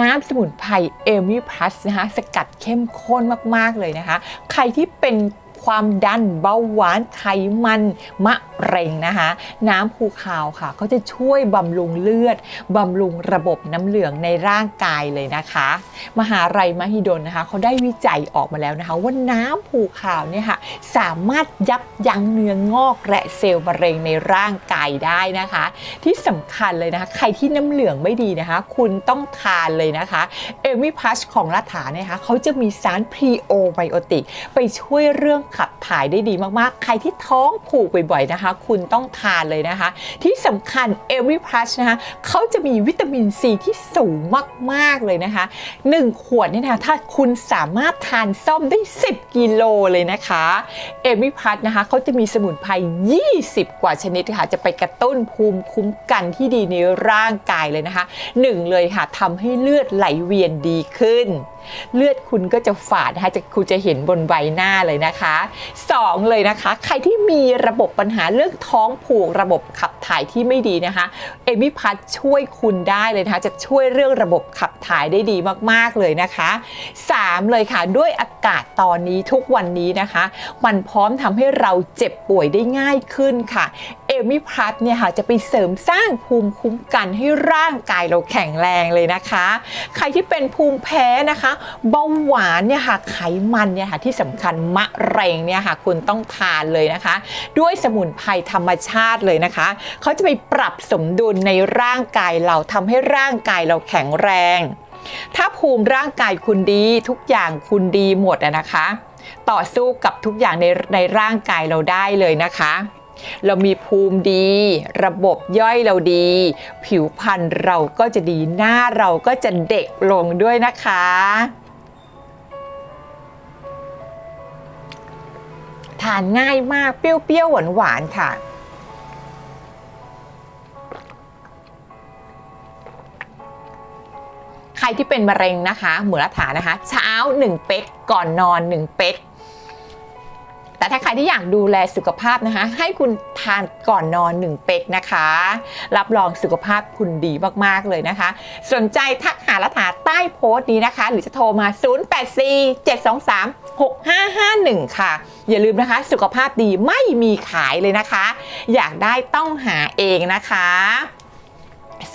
น้ำสมุนไพรเอมิพลัสนะคะสกัดเข้มข้นมาก ๆ เลยนะคะ ใครที่เป็น ความดันเบาหวานไขมันมะเร็งนะคะ น้ำภูคาวค่ะก็จะช่วยบำรุงเลือดบำรุงระบบน้ำเหลืองในร่างกายเลยนะคะ มหาลัยมหิดลนะคะเขาได้วิจัยออกมาแล้วนะคะ ว่าน้ำภูคาวเนี่ยค่ะสามารถยับยั้งเนื้องอกและเซลล์มะเร็งในร่างกายได้นะคะ ที่สำคัญเลยนะคะ ใครที่น้ำเหลืองไม่ดีนะคะ คุณต้องทานเลยนะคะ เอมิพัชของรัฐาเนี่ยนะคะเขาจะมีสารพรีโอไบโอติกไปช่วยเรื่องขับถ่ายได้ดีมากๆ ใครที่ท้องผูกบ่อยๆนะคะ คุณต้องทานเลยนะคะ ที่สำคัญเอมิพัชนะคะเขาจะมีวิตามินซีที่สูงมากๆเลยนะคะ 1 ขวดนี่นะะถ้าคุณสามารถทานส้มได้ 10 กิโลเลยนะคะเอมิพัทนะคะเขาจะมีสมุนไพร 20 กว่าชนิดค่ะจะไปกระตุ้นภูมิคุ้มกันที่ดีในร่างกายเลยนะคะ 1 เลยค่ะทำให้เลือดไหลเวียนดีขึ้น เลือดคุณก็จะฝาดนะคะจะคุณจะเห็นบนใบหน้าเลยนะคะ2 เลยนะคะ ใครที่มีระบบปัญหาเรื่องท้องผูกระบบขับถ่ายที่ไม่ดีนะคะ เอมิพัทช่วยคุณได้เลยนะคะ จะช่วยเรื่องระบบขับถ่ายได้ดีมากๆเลยนะคะ 3 เลยค่ะ ด้วยอากาศตอนนี้ทุกวันนี้นะคะ มันพร้อมทำให้เราเจ็บป่วยได้ง่ายขึ้นค่ะ มิพัทเนี่ยค่ะจะไปเสริมสร้างภูมิคุ้มกันให้ร่างกายเราแข็งแรงเลยนะคะ ใครที่เป็นภูมิแพ้นะคะเบาหวานเนี่ยค่ะไขมันเนี่ยค่ะที่สำคัญมะเร็งเนี่ยค่ะคุณต้องทานเลยนะคะ ด้วยสมุนไพรธรรมชาติเลยนะคะ เขาจะไปปรับสมดุลในร่างกายเราทำให้ร่างกายเราแข็งแรง ถ้าภูมิร่างกายคุณดีทุกอย่างคุณดีหมดอะนะคะ ต่อสู้กับทุกอย่างในในร่างกายเราได้เลยนะคะ เรามีภูมิดี ระบบย่อยเราดี ผิวพรรณเราก็จะดีหน้าเราก็จะเด็กลงด้วยนะคะ ทานง่ายมากเปรี้ยวๆหวานๆค่ะใครที่เป็นมะเร็งนะคะ เหมือนรัฐานะคะ เช้า 1 เป๊กก่อนนอน 1 เป๊ก แต่ถ้าใครที่อยากดูแลสุขภาพนะคะ ให้คุณทานก่อนนอน 1 เป๊กนะคะ รับรองสุขภาพคุณดีมากๆเลยนะคะ สนใจทักหารัฐาใต้โพสต์นี้นะคะ หรือจะโทรมา 0847236551 ค่ะ อย่าลืมนะคะ สุขภาพดีไม่มีขายเลยนะคะ อยากได้ต้องหาเองนะคะ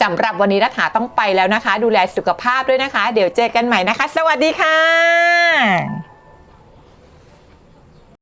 สำหรับวันนี้รัฐาต้องไปแล้วนะคะ ดูแลสุขภาพด้วยนะคะ เดี๋ยวเจอกันใหม่นะคะ สวัสดีค่ะ